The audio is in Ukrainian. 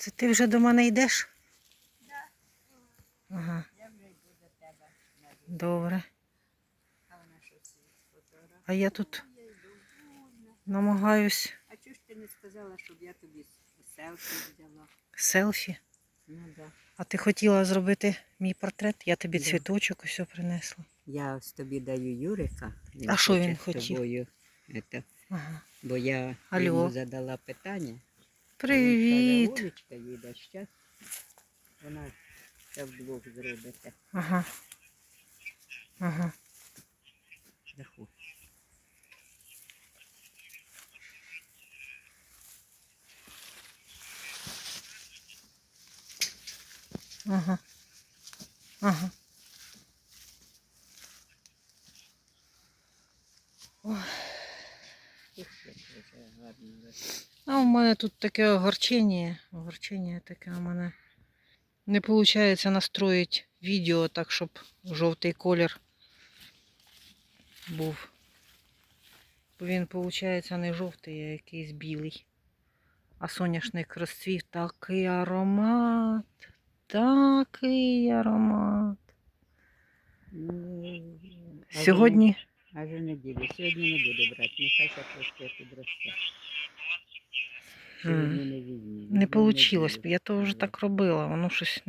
Це ти вже до мене йдеш? Да. Ага, Я вже йду до тебе. Добре. А вона що? А я тут намагаюсь А чого ж ти не сказала, щоб я тобі селфі взяла? селфі. Ну да. А ти хотіла зробити мій портрет? Я тобі Да. цвіточок ось принесла. Я ось тобі даю Юрика. А що він хотів? тобою, Ага. бо я Алло. йому задала питання. Привіт. Олечка їде щас. Вона це вдвох зробите. Ага. Ага. Заходь. Ага. Ага. Ой. А у мене тут таке огорчення. Огорчення таке у мене. Не виходить настроїти відео так, щоб жовтий колір був. Бо він, виходить, не жовтий, а якийсь білий. А соняшник розцвів такий аромат. Такий аромат. Ну, Сьогодні. Не- Аж у неділю. Сьогодні не буду брати. Нехай ще трошки підросте. Сьогодні не візьму. Не вийшло. Я то вже так робила, воно щось не